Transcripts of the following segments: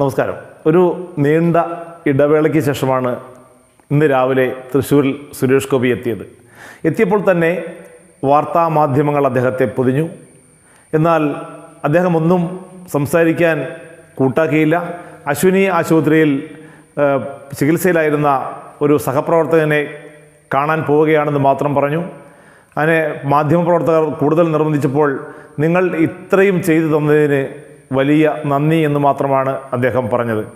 നമസ്കാരം. ഒരു നീണ്ട ഇടവേളയ്ക്ക് ശേഷമാണ് ഇന്ന് രാവിലെ തൃശ്ശൂരിൽ സുരേഷ് ഗോപി എത്തിയത്. എത്തിയപ്പോൾ തന്നെ വാർത്താ മാധ്യമങ്ങൾ അദ്ദേഹത്തെ പൊതിഞ്ഞു. എന്നാൽ അദ്ദേഹം ഒന്നും സംസാരിക്കാൻ കൂട്ടാക്കിയില്ല. അശ്വിനി ആശുപത്രിയിൽ ചികിത്സയിലായിരുന്ന ഒരു സഹപ്രവർത്തകനെ കാണാൻ പോവുകയാണെന്ന് മാത്രം പറഞ്ഞു. അതിനെ മാധ്യമപ്രവർത്തകർ കൂടുതൽ നിർബന്ധിച്ചപ്പോൾ നിങ്ങൾ ഇത്രയും ചെയ്തു തന്നതിന് വലിയ നന്ദി എന്ന് മാത്രമാണ് അദ്ദേഹം പറഞ്ഞത്.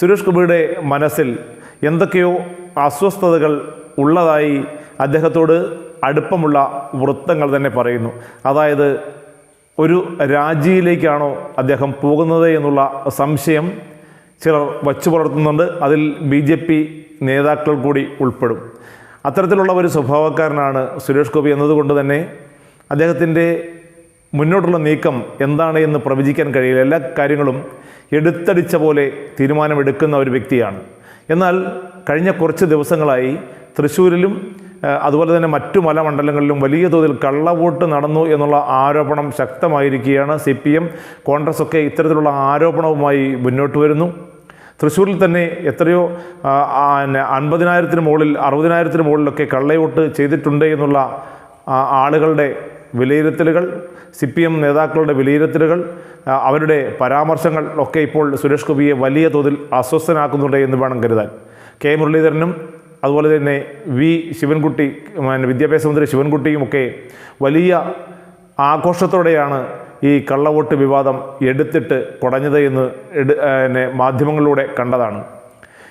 സുരേഷ് ഗോപിയുടെ മനസ്സിൽ എന്തൊക്കെയോ അസ്വസ്ഥതകൾ ഉള്ളതായി അദ്ദേഹത്തോട് അടുപ്പമുള്ള വൃത്തങ്ങൾ തന്നെ പറയുന്നു. അതായത് ഒരു രാജിയിലേക്കാണോ അദ്ദേഹം പോകുന്നത് എന്നുള്ള സംശയം ചിലർ വച്ചു പുലർത്തുന്നുണ്ട്. അതിൽ ബി ജെ പി നേതാക്കൾ കൂടി ഉൾപ്പെടും. അത്തരത്തിലുള്ള ഒരു സ്വഭാവക്കാരനാണ് സുരേഷ് ഗോപി എന്നതുകൊണ്ട് തന്നെ അദ്ദേഹത്തിന്റെ മുന്നോട്ടുള്ള നീക്കം എന്താണ് എന്ന് പ്രവചിക്കാൻ കഴിയില്ല. എല്ലാ കാര്യങ്ങളും എടുത്തടിച്ച പോലെ തീരുമാനമെടുക്കുന്ന ഒരു വ്യക്തിയാണ്. എന്നാൽ കഴിഞ്ഞ കുറച്ച് ദിവസങ്ങളായി തൃശ്ശൂരിലും അതുപോലെ തന്നെ മറ്റു മലമണ്ഡലങ്ങളിലും വലിയ തോതിൽ കള്ളവോട്ട് നടന്നു എന്നുള്ള ആരോപണം ശക്തമായിരിക്കുകയാണ് സി പി എം കോൺഗ്രസ് ഒക്കെ ഇത്തരത്തിലുള്ള ആരോപണവുമായി മുന്നോട്ട് വരുന്നു. തൃശ്ശൂരിൽ തന്നെ എത്രയോ അൻപതിനായിരത്തിന് മുകളിൽ അറുപതിനായിരത്തിന് മുകളിലൊക്കെ കള്ളവോട്ട് ചെയ്തിട്ടുണ്ട് എന്നുള്ള ആളുകളുടെ വിലയിരുത്തലുകൾ സി പി എം നേതാക്കളുടെ വിലയിരുത്തലുകൾ അവരുടെ പരാമർശങ്ങൾ ഒക്കെ ഇപ്പോൾ സുരേഷ് ഗോപിയെ വലിയ തോതിൽ അസ്വസ്ഥനാക്കുന്നുണ്ട് എന്ന് വേണം കരുതാൻ. കെ. മുരളീധരനും അതുപോലെ തന്നെ വി. ശിവൻകുട്ടി വിദ്യാഭ്യാസ മന്ത്രി ശിവൻകുട്ടിയും ഒക്കെ വലിയ ആഘോഷത്തോടെയാണ് ഈ കള്ളവോട്ട് വിവാദം എടുത്തിട്ട് കുടഞ്ഞത് എന്ന് മാധ്യമങ്ങളിലൂടെ കണ്ടതാണ്.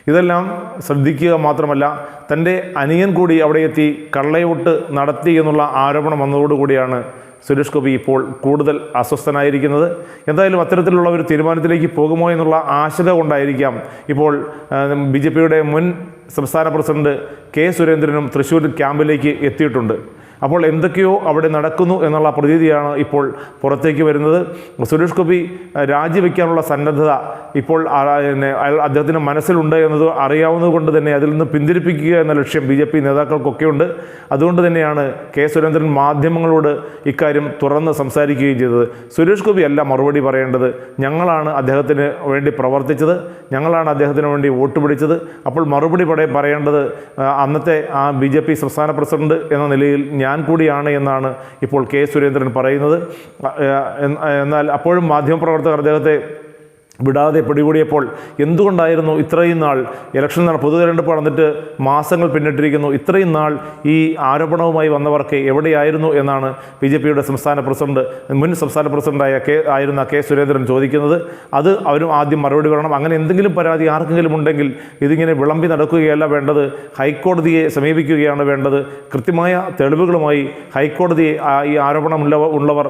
ഇതെല്ലാം ശ്രദ്ധിക്കുക മാത്രമല്ല തന്റെ അനിയൻ കൂടി അവിടെ എത്തി കള്ളയോട്ട് നടത്തി എന്നുള്ള ആരോപണം വന്നതോടുകൂടിയാണ് സുരേഷ് ഗോപി ഇപ്പോൾ കൂടുതൽ അസ്വസ്ഥനായിരിക്കുന്നത്. എന്തായാലും അത്തരത്തിലുള്ള ഒരു തീരുമാനത്തിലേക്ക് പോകുമോ എന്നുള്ള ആശങ്ക കൊണ്ടായിരിക്കാം ഇപ്പോൾ ബി മുൻ സംസ്ഥാന പ്രസിഡന്റ് കെ സുരേന്ദ്രനും തൃശ്ശൂർ ക്യാമ്പിലേക്ക് എത്തിയിട്ടുണ്ട്. അപ്പോൾ എന്തൊക്കെയോ അവിടെ നടക്കുന്നു എന്നുള്ള പ്രതീതിയാണ് ഇപ്പോൾ പുറത്തേക്ക് വരുന്നത്. സുരേഷ് ഗോപി രാജിവെക്കാനുള്ള സന്നദ്ധത ഇപ്പോൾ പിന്നെ അയാൾ അദ്ദേഹത്തിന് മനസ്സിലുണ്ട് എന്നത് അറിയാവുന്നത് കൊണ്ട് തന്നെ അതിൽ നിന്ന് പിന്തിരിപ്പിക്കുക എന്ന ലക്ഷ്യം ബി ജെ പി നേതാക്കൾക്കൊക്കെ ഉണ്ട്. അതുകൊണ്ട് തന്നെയാണ് കെ സുരേന്ദ്രൻ മാധ്യമങ്ങളോട് ഇക്കാര്യം തുറന്ന് സംസാരിക്കുകയും ചെയ്തത്. സുരേഷ് ഗോപി അല്ല മറുപടി പറയേണ്ടത്. ഞങ്ങളാണ് അദ്ദേഹത്തിന് വേണ്ടി പ്രവർത്തിച്ചത്. ഞങ്ങളാണ് അദ്ദേഹത്തിന് വേണ്ടി വോട്ട് പിടിച്ചത്. അപ്പോൾ മറുപടി പറയേണ്ടത് അന്നത്തെ ആ ബി ജെ പി സംസ്ഥാന പ്രസിഡന്റ് എന്ന നിലയിൽ ഞാൻ കൂടിയാണ് എന്നാണ് ഇപ്പോൾ കെ സുരേന്ദ്രൻ പറയുന്നത്. എന്നാൽ അപ്പോഴും മാധ്യമപ്രവർത്തകർ അദ്ദേഹത്തെ വിടാതെ പിടികൂടിയപ്പോൾ എന്തുകൊണ്ടായിരുന്നു ഇത്രയും നാൾ ഇലക്ഷൻ നട പൊതു തെരഞ്ഞെടുപ്പ് നടന്നിട്ട് മാസങ്ങൾ പിന്നിട്ടിരിക്കുന്നു? ഇത്രയും നാൾ ഈ ആരോപണവുമായി വന്നവർക്ക് എവിടെയായിരുന്നു എന്നാണ് ബി ജെ പിയുടെ സംസ്ഥാന പ്രസിഡന്റ് മുൻ സംസ്ഥാന പ്രസിഡന്റായ കെ ആയിരുന്ന കെ സുരേന്ദ്രൻ ചോദിക്കുന്നത്. അത് അവരും ആദ്യം മറുപടി പറയണം. അങ്ങനെ എന്തെങ്കിലും പരാതി ആർക്കെങ്കിലും ഉണ്ടെങ്കിൽ ഇതിങ്ങനെ വിളമ്പി നടക്കുകയല്ല വേണ്ടത്. ഹൈക്കോടതിയെ സമീപിക്കുകയാണ് വേണ്ടത്. കൃത്യമായ തെളിവുകളുമായി ഹൈക്കോടതിയെ ഈ ആരോപണമുള്ള ഉള്ളവർ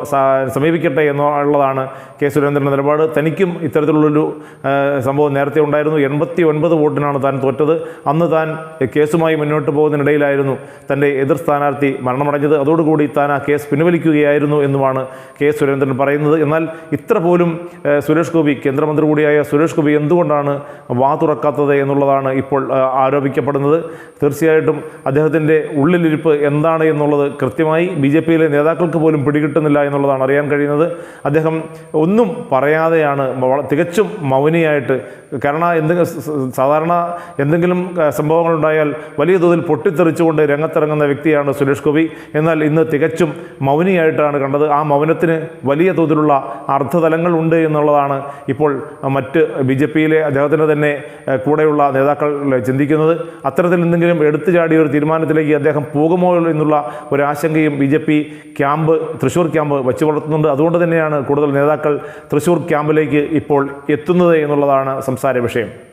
സമീപിക്കട്ടെ എന്നുള്ളതാണ് കെ സുരേന്ദ്രന്റെ നിലപാട്. തനിക്കും ഇത്തരത്തിലുള്ളൊരു ആ, സംഭവം നേരത്തെ ഉണ്ടായിരുന്നു. എൺപത്തി ഒൻപത് വോട്ടിനാണ് താൻ തോറ്റത്. അന്ന് താൻ കേസുമായി മുന്നോട്ട് പോകുന്നതിനിടയിലായിരുന്നു തന്റെ എതിർ സ്ഥാനാർത്ഥി മരണമടഞ്ഞത്. അതോടുകൂടി താൻ ആ കേസ് പിൻവലിക്കുകയായിരുന്നു എന്നുമാണ് കെ സുരേന്ദ്രൻ പറയുന്നത്. എന്നാൽ ഇത്ര പോലും സുരേഷ് ഗോപി കേന്ദ്രമന്ത്രി കൂടിയായ സുരേഷ് ഗോപി എന്തുകൊണ്ടാണ് വാ തുറക്കാത്തത് എന്നുള്ളതാണ് ഇപ്പോൾ ആരോപിക്കപ്പെടുന്നത്. തീർച്ചയായിട്ടും അദ്ദേഹത്തിന്റെ ഉള്ളിലിരിപ്പ് എന്താണ് എന്നുള്ളത് കൃത്യമായി ബി ജെ പിയിലെ നേതാക്കൾക്ക് പോലും പിടികിട്ടുന്നില്ല എന്നുള്ളതാണ് അറിയാൻ കഴിയുന്നത്. അദ്ദേഹം ഒന്നും പറയാതെയാണ് വള- തികച്ചും മൗനിയായിട്ട്. കാരണം എന്തെങ്കിലും സാധാരണ എന്തെങ്കിലും സംഭവങ്ങളുണ്ടായാൽ വലിയ തോതിൽ പൊട്ടിത്തെറിച്ചുകൊണ്ട് രംഗത്തിറങ്ങുന്ന വ്യക്തിയാണ് സുരേഷ് ഗോപി. എന്നാൽ ഇന്ന് തികച്ചും മൗനിയായിട്ടാണ് കണ്ടത്. ആ മൗനത്തിന് വലിയ തോതിലുള്ള അർത്ഥതലങ്ങൾ ഉണ്ട് എന്നുള്ളതാണ് ഇപ്പോൾ മറ്റ് ബി ജെ പിയിലെ അദ്ദേഹത്തിന്റെ തന്നെ കൂടെയുള്ള നേതാക്കൾ ചിന്തിക്കുന്നത്. അത്തരത്തിൽ എന്തെങ്കിലും എടുത്തു ചാടിയ ഒരു തീരുമാനത്തിലേക്ക് അദ്ദേഹം പോകുമോ എന്നുള്ള ഒരു ആശങ്കയും B J P camp Thrissur camp വച്ചു പുലർത്തുന്നുണ്ട് അതുകൊണ്ട് തന്നെയാണ് കൂടുതൽ നേതാക്കൾ തൃശ്ശൂർ ക്യാമ്പിലേക്ക് ഇപ്പോൾ എത്തുന്നത് എന്നുള്ളതാണ് സംസാര വിഷയം.